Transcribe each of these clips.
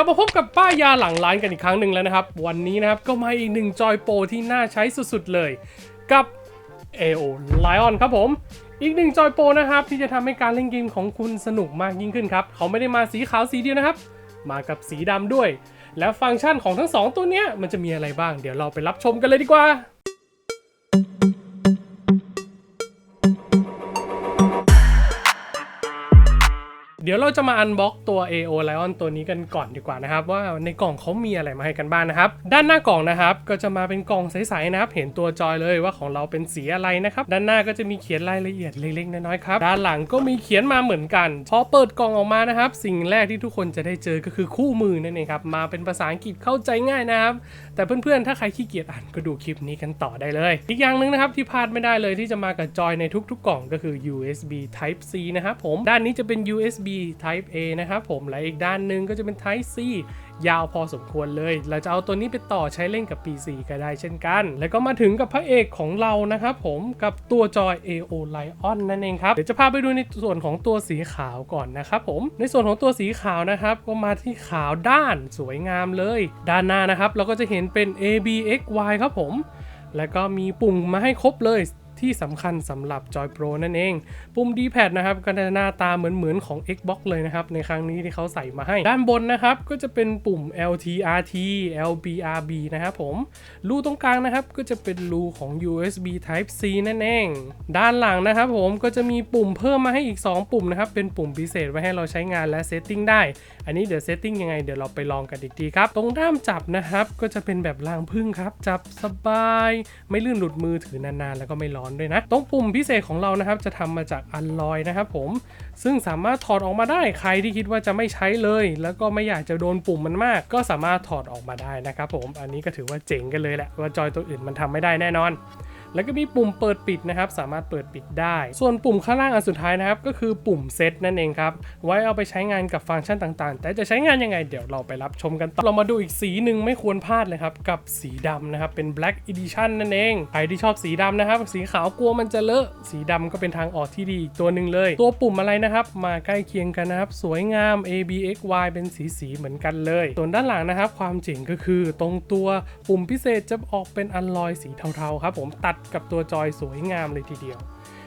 ลับมาพบกับป้ายาหลังร้านกันอีกครั้งหนึ่งแล้วนะครับ วันนี้นะครับ ก็มาอีกหนึ่งจอยโปรที่น่าใช้สุดๆเลย กับ AO Lion ครับผม อีกหนึ่งจอยโปรนะครับ ที่จะทำให้การเล่นเกมของคุณสนุกมากยิ่งขึ้นครับ เขาไม่ได้มาสีขาวสีเดียวนะครับ มากับสีดำด้วย แล้วฟังก์ชันของทั้งสองตัวเนี้ยมันจะมีอะไรบ้าง เดี๋ยวเราไปรับชมกันเลยดีกว่า ดี๋ยวเราจะมาอันบ็อกตัว AO Lion ตัวนี้กันก่อนดีกว่านะครับ ว่าในกล่องเขามีอะไรมาให้กันบ้างนะครับ ด้านหน้ากล่องนะครับ ก็จะมาเป็นกล่องใสๆนะครับ เห็นตัวจอยเลยว่าของเราเป็นสีอะไรนะครับ ด้านหน้าก็จะมีเขียนรายละเอียดเล็กๆน้อยๆครับ ด้านหลังก็มีเขียนมาเหมือนกัน พอเปิดกล่องออกมานะครับ สิ่งแรกที่ทุกคนจะได้เจอก็คือคู่มือนั่นเองครับ มาเป็นภาษาอังกฤษเข้าใจง่ายนะครับ แต่เพื่อนๆ ถ้าใครขี้เกียจอ่านก็ดูคลิปนี้กันต่อได้เลย อีกอย่างหนึ่งนะครับที่พลาดไม่ได้เลยที่จะมากับจอยในทุกๆกล่องก็คือ USB Type C นะครับผม ด้านนี้จะเป็น USB Type A นะครับผมและอีกด้านหนึ่งก็จะเป็น Type C ยาวพอสมควรเลย เราจะเอาตัวนี้ไปต่อใช้เล่นกับ PC ก็ได้เช่นกัน แล้วก็มาถึงกับพระเอกของเรานะครับผมกับตัวจอย AO Lion นั่นเองครับ เดี๋ยวจะพาไปดูในส่วนของตัวสีขาวก่อนนะครับผม ในส่วนของตัวสีขาวนะครับ ก็มาที่ขาวด้านสวยงามเลย ด้านหน้านะครับ เราก็จะเห็นเป็น ABXY ครับผม แล้วก็มีปุ่มมาให้ครบเลย ที่สำคัญสำหรับ Joy Pro นั่นเอง ปุ่ม D-pad นะครับก็จะหน้าตาเหมือนๆของ Xbox เลยนะครับ ในครั้งนี้ที่เขาใส่มาให้ ด้านบนนะครับ ก็จะเป็นปุ่ม LTRT LBRB นะครับผม รูตรงกลางนะครับ ก็จะเป็นรูของ USB Type C นั่นเอง ด้านหลังนะครับผมก็จะมีปุ่มเพิ่มมาให้อีก 2 ปุ่มนะครับ เป็นปุ่มพิเศษไว้ให้เราใช้งานและเซตติ้งได้ อันนี้เดี๋ยวเซตติ้งยังไงเดี๋ยวเราไปลองกันอีกทีครับ ตรงด้ามจับนะครับ ก็จะเป็นแบบรางพึ่งครับ จับสบาย ไม่ลื่นหลุดมือถือนานๆ แล้วก็ไม่ร้อนด้วยนะ ตรงปุ่มพิเศษของเรานะครับจะทำมาจากอัลลอยนะครับผมซึ่งสามารถถอดออกมาได้ใครที่คิดว่าจะไม่ใช้เลย แล้วก็ไม่อยากจะโดนปุ่มมันมาก ก็สามารถถอดออกมาได้นะครับผมอันนี้ก็ถือว่าเจ๋งกันเลยแหละว่าจอยตัวอื่นมันทำไม่ได้แน่นอน แล้วก็มีปุ่มเปิดปิดนะครับ สามารถเปิดปิดได้ ส่วนปุ่มข้างล่างอันสุดท้ายนะครับ ก็คือปุ่มเซตนั่นเองครับ ไว้เอาไปใช้งานกับฟังก์ชันต่างๆ แต่จะใช้งานยังไงเดี๋ยวเราไปรับชมกันต่อ เรามาดูอีกสีหนึ่งไม่ควรพลาดเลยครับ กับสีดำนะครับ เป็น Black Edition นั่นเอง ใครที่ชอบสีดำนะครับ สีขาวกลัวมันจะเลอะ สีดำก็เป็นทางออกที่ดีอีกตัวหนึ่งเลย ตัวปุ่มอะไรนะครับ มาใกล้เคียงกันนะครับ สวยงาม A B X Y เป็นสีสีๆเหมือนกันเลย ส่วนด้านหลังนะครับ ความเจ๋งก็คือตรงตัวปุ่มพิเศษจะออกเป็นอัลลอยสีเทาๆครับ ผมตัดกับตัวจอยสวยงามเลยทีเดียว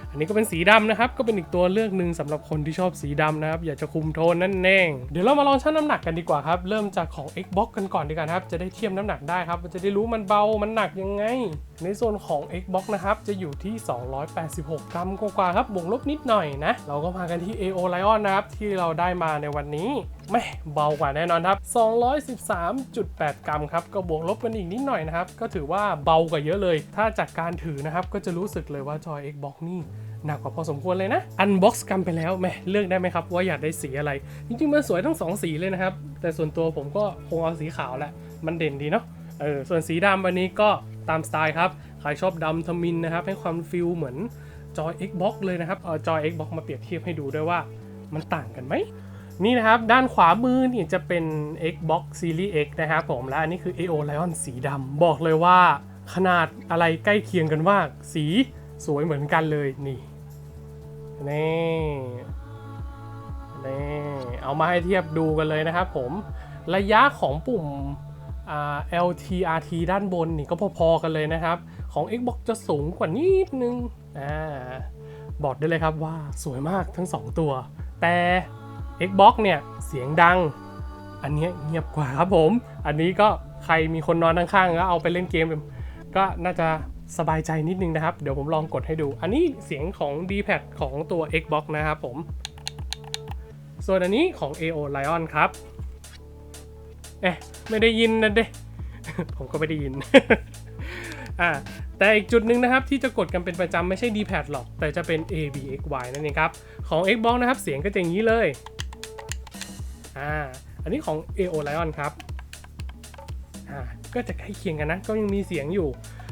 อันนี้ก็เป็นสีดำนะครับ ก็เป็นอีกตัวเลือกหนึ่งสำหรับคนที่ชอบสีดำนะครับ อยากจะคุมโทนนั่นเองเดี๋ยวเรามาลองชั่งน้ำหนักกันดีกว่าครับ เริ่มจากของ Xbox กันก่อนดีกว่าครับ จะได้เทียบน้ำหนักได้ครับ จะได้รู้มันเบา มันหนักยังไงในส่วนของ Xbox นะครับ จะอยู่ที่ 286 กรัมกว่าๆครับบวกลบนิดหน่อยนะ เราก็มากันที่ AO Lion นะครับ ที่เราได้มาในวันนี้ไม่เบากว่าแน่นอนครับ 213.8 กรัมครับ ก็บวกลบกันอีกนิดหน่อยนะครับ ก็ถือว่าเบากว่าเยอะเลย ถ้าจากการถือนะครับ ก็จะรู้สึกเลยว่าจอย Xbox นี่หนักกว่าพอสมควรเลยนะ อันบ็อกซ์กันไปแล้วแม่เลือกได้ไหมครับว่าอยากได้สีอะไร จริงๆมันสวยทั้งสองสีเลยนะครับ แต่ส่วนตัวผมก็คงเอาสีขาวแหละ มันเด่นดีเนาะ เออ ส่วนสีดำอันนี้ก็ ตามสไตล์ครับ ใครชอบดำทมินนะครับ ให้ความฟิลเหมือนจอย Xbox เลยนะครับเอาจอย Xbox มาเปรียบเทียบให้ดูด้วยว่ามันต่างกันไหม นี่นะครับ ด้านขวามือนี่จะเป็น Xbox Series X นะครับผม และอันนี้คือ AO Lion สีดำบอกเลยว่าขนาดอะไรใกล้เคียงกันมาก สีสวยเหมือนกันเลยนี่นี่นี่เอามาให้เทียบดูกันเลยนะครับผมระยะของปุ่ม LTRT ด้านบนนี่ก็พอๆกันเลยนะครับ ของ Xbox จะสูงกว่านิดนึงอ่าบอกได้เลยครับว่าสวยมากทั้ง 2 ตัว แต่ Xbox เนี่ย เสียงดัง อันนี้เงียบกว่าครับผม อันนี้ก็ใครมีคนนอนข้างๆก็เอาไปเล่นเกม ก็น่าจะสบายใจนิดนึงนะครับ เดี๋ยวผมลองกดให้ดู อันนี้เสียงของ D-pad ของตัว Xbox นะครับผม ส่วนอันนี้ของ AO Lion ครับ เอ๊ะไม่ได้ยินนะเด้ผมก็ไม่ได้ยินอ่าแต่อีกจุดหนึ่งนะครับที่จะกดกันเป็นประจำไม่ใช่ D-pad หรอก แต่จะเป็น ABXY นั่นเองครับ ของ Xbox นะครับเสียงก็จะอย่างนี้เลยอ่าอันนี้ของ AO Lion ครับอ่าก็จะใกล้เคียงกันนะ ก็ยังมีเสียงอยู่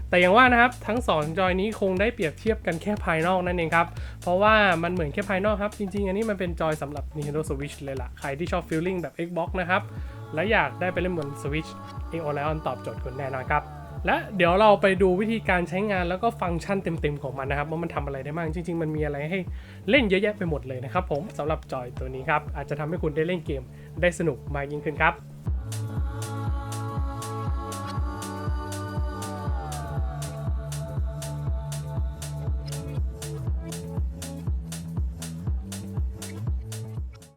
แต่อย่างว่านะครับทั้ง 2 จอยนี้คงได้เปรียบเทียบกันแค่ภายนอกนั่นเองครับ เพราะว่ามันเหมือนแค่ภายนอกครับ จริง ๆ อันนี้มันเป็นจอยสำหรับ Nintendo Switch เลยล่ะ ใครที่ชอบฟีลลิ่งแบบ Xbox นะครับ และอยากได้ไปเล่นบน Switch AO Lion ตอบโจทย์คุณแน่นอนครับ และเดี๋ยวเราไปดูวิธีการใช้งานแล้วก็ฟังก์ชันเต็มๆของมันนะครับ ว่ามันทำอะไรได้บ้างจริง ๆ มันมีอะไรให้เล่นเยอะแยะไปหมดเลยนะครับผมสำหรับจอยตัวนี้ครับอาจจะทำให้คุณได้เล่นเกมได้สนุกมากยิ่งขึ้นครับ